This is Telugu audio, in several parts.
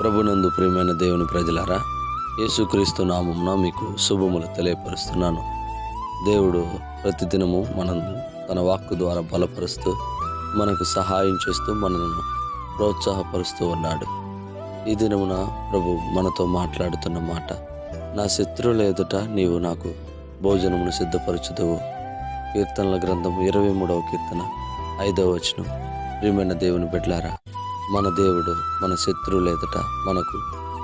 ప్రభునందు ప్రియమైన దేవుని ప్రజలారా యేసుక్రీస్తు నామమున మీకు శుభములు తెలియపరుస్తున్నాను. దేవుడు ప్రతిదినము మనం తన వాక్కు ద్వారా బలపరుస్తూ మనకు సహాయం చేస్తూ మనల్ని ప్రోత్సాహపరుస్తూ ఉన్నాడు. ఈ దినమున ప్రభు మనతో మాట్లాడుతున్న మాట నా శత్రువుల ఎదుట నీవు నాకు భోజనమును సిద్ధపరచుదువు. కీర్తనల గ్రంథం ఇరవై మూడవ కీర్తన ఐదవ వచనం. ప్రియమైన దేవుని బిడ్లారా మన దేవుడు మన శత్రువుల ఎదుట మనకు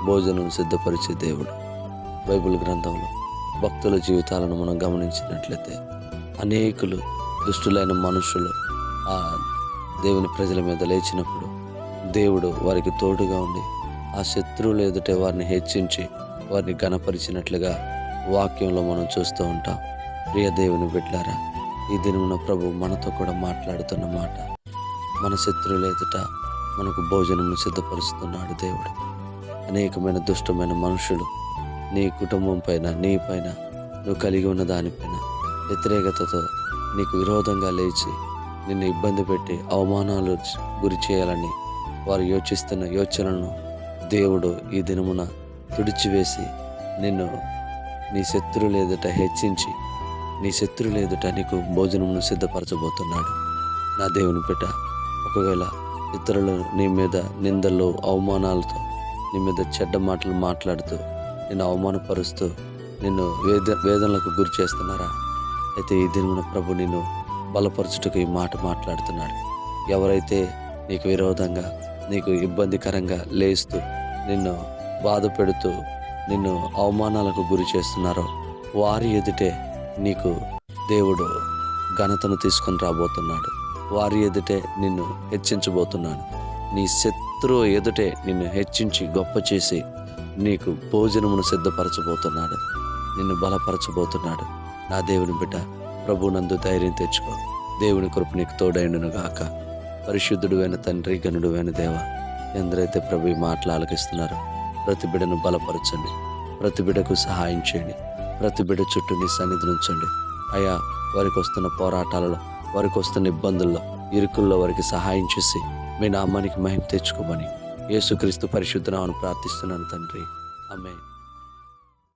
భోజనం సిద్ధపరిచే దేవుడు. బైబిల్ గ్రంథంలో భక్తుల జీవితాలను మనం గమనించినట్లయితే అనేకులు దుష్టులైన మనుషులు ఆ దేవుని ప్రజల మీద లేచినప్పుడు దేవుడు వారికి తోడుగా ఉండి ఆ శత్రువులు ఎదుటే వారిని హెచ్చించి వారిని గణపరిచినట్లుగా వాక్యంలో మనం చూస్తూ ఉంటాం. ప్రియ దేవుని బిడ్డారా ఈ దినమున ప్రభు మనతో కూడా మాట్లాడుతున్న మాట మన శత్రువుల ఎదుట మనకు భోజనము సిద్ధపరుస్తున్నాడు దేవుడు. అనేకమైన దుష్టమైన మనుషులు నీ కుటుంబం పైన నీ పైన నువ్వు కలిగి ఉన్న దానిపైన వ్యతిరేకతతో నీకు విరోధంగా లేచి నిన్ను ఇబ్బంది పెట్టి అవమానాలు గురి చేయాలని వారు యోచిస్తున్న యోచనను దేవుడు ఈ దినమున తుడిచివేసి నిన్ను నీ శత్రువుల ఎదుట హెచ్చించి నీ శత్రువుల ఎదుట నీకు భోజనమును సిద్ధపరచబోతున్నాడు. నా దేవుని బిడ్డ ఒకవేళ ఇతరులు నీ మీద నిందలు అవమానాలతో నీ మీద చెడ్డ మాటలు మాట్లాడుతూ నిన్ను అవమానపరుస్తూ నిన్ను వేద వేదనలకు గురి చేస్తున్నారా? అయితే ఈ దినమున ప్రభు నిన్ను బలపరచుటకు ఈ మాట మాట్లాడుతున్నాడు. ఎవరైతే నీకు విరోధంగా నీకు ఇబ్బందికరంగా లేస్తూ నిన్ను బాధ పెడుతూ నిన్ను అవమానాలకు గురి చేస్తున్నారో వారి ఎదుటే నీకు దేవుడు ఘనతను తీసుకొని రాబోతున్నాడు. వారి ఎదుటే నిన్ను హెచ్చించబోతున్నాను. నీ శత్రువు ఎదుటే నిన్ను హెచ్చించి గొప్ప చేసి నీకు భోజనమును సిద్ధపరచబోతున్నాడు. నిన్ను బలపరచబోతున్నాడు. నా దేవుని బిడ్డ ప్రభునందు ధైర్యం తెచ్చుకో. దేవుని కృప నీకు తోడైండును గాక. పరిశుద్ధుడువైన తండ్రి గనుడువైన దేవ ఎందరైతే ప్రభు ఈ మాటలు ఆలకిస్తున్నారో ప్రతి బిడ్డను బలపరచండి. ప్రతి బిడ్డకు సహాయం చేయండి. ప్రతి బిడ్డ చుట్టూ నీ సన్నిధిని ఉంచండి. అయా వారికి వస్తున్న పోరాటాలలో వారికి వస్తున్న ఇబ్బందుల్లో ఇరుకుల్లో వారికి సహాయం చేసి మీ నామానికి మహిమ తెచ్చుకోమని యేసుక్రీస్తు పరిశుద్ధనామను ప్రార్థిస్తున్నాను తండ్రి. ఆమె